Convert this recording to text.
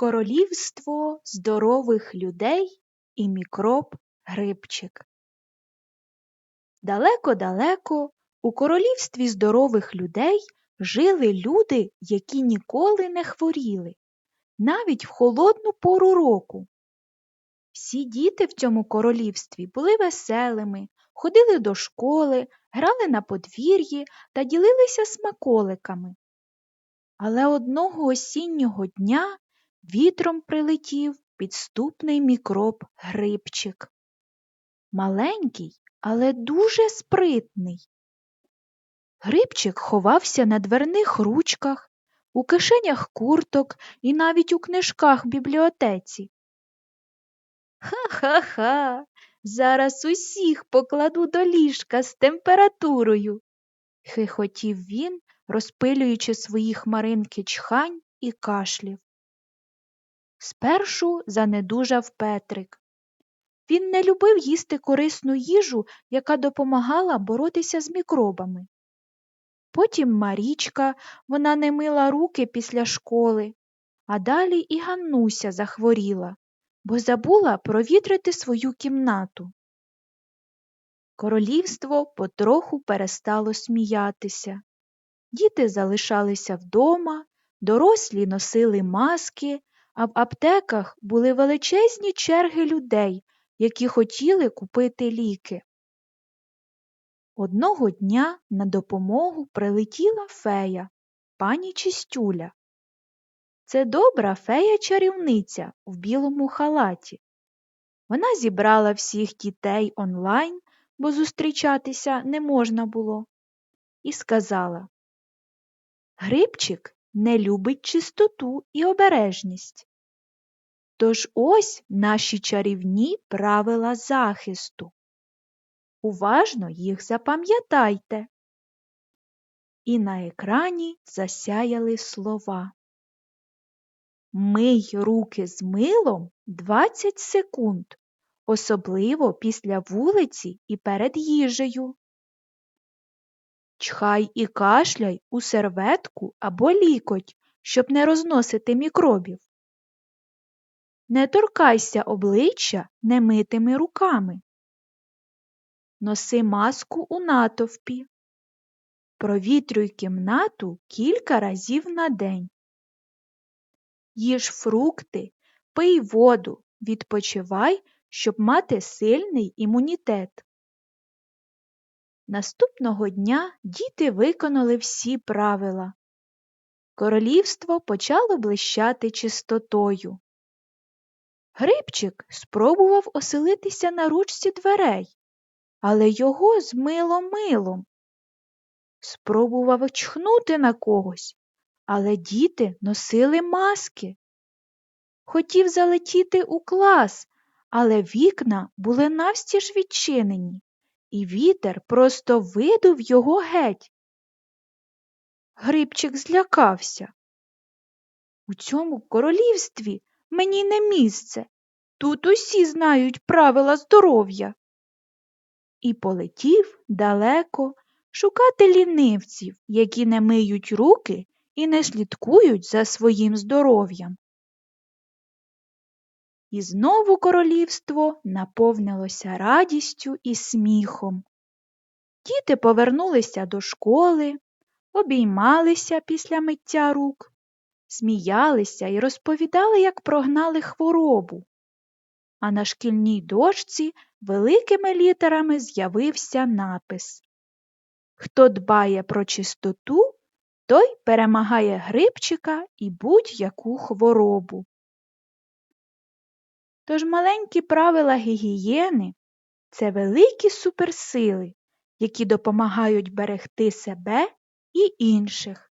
Королівство здорових людей і мікроб Грибчик. Далеко-далеко у королівстві здорових людей жили люди, які ніколи не хворіли, навіть в холодну пору року. Всі діти в цьому королівстві були веселими, ходили до школи, грали на подвір'ї та ділилися смаколиками. Але одного осіннього дня вітром прилетів підступний мікроб грибчик. Маленький, але дуже спритний. Грибчик ховався на дверних ручках, у кишенях курток і навіть у книжках в бібліотеці. Ха-ха-ха, зараз усіх покладу до ліжка з температурою, хихотів він, розпилюючи свої хмаринки чхань і кашлів. Спершу занедужав Петрик. Він не любив їсти корисну їжу, яка допомагала боротися з мікробами. Потім Марічка, вона не мила руки після школи, а далі і Ганнуся захворіла, бо забула провітрити свою кімнату. Королівство потроху перестало сміятися. Діти залишалися вдома, дорослі носили маски, а в аптеках були величезні черги людей, які хотіли купити ліки. Одного дня на допомогу прилетіла фея, пані Чистюля. Це добра фея-чарівниця в білому халаті. Вона зібрала всіх дітей онлайн, бо зустрічатися не можна було, і сказала Грибчик не любить чистоту і обережність. Тож ось наші чарівні правила захисту. Уважно їх запам'ятайте. І на екрані засяяли слова. Мий руки з милом 20 секунд, особливо після вулиці і перед їжею. Чхай і кашляй у серветку або лікоть, щоб не розносити мікробів. Не торкайся обличчя немитими руками. Носи маску у натовпі. Провітрюй кімнату кілька разів на день. Їж фрукти, пий воду, відпочивай, щоб мати сильний імунітет. Наступного дня діти виконали всі правила. Королівство почало блищати чистотою. Грибчик спробував оселитися на ручці дверей, але його змило милом. Спробував чхнути на когось, але діти носили маски. Хотів залетіти у клас, але вікна були навстіж відчинені, і вітер просто видув його геть. Грибчик злякався. У цьому королівстві мені не місце. Тут усі знають правила здоров'я. І полетів далеко шукати лінивців, які не миють руки і не слідкують за своїм здоров'ям. І знову королівство наповнилося радістю і сміхом. Діти повернулися до школи, обіймалися після миття рук, сміялися і розповідали, як прогнали хворобу. А на шкільній дошці великими літерами з'явився напис Хто дбає про чистоту, той перемагає грибчика і будь-яку хворобу. Тож маленькі правила гігієни це великі суперсили, які допомагають берегти себе і інших.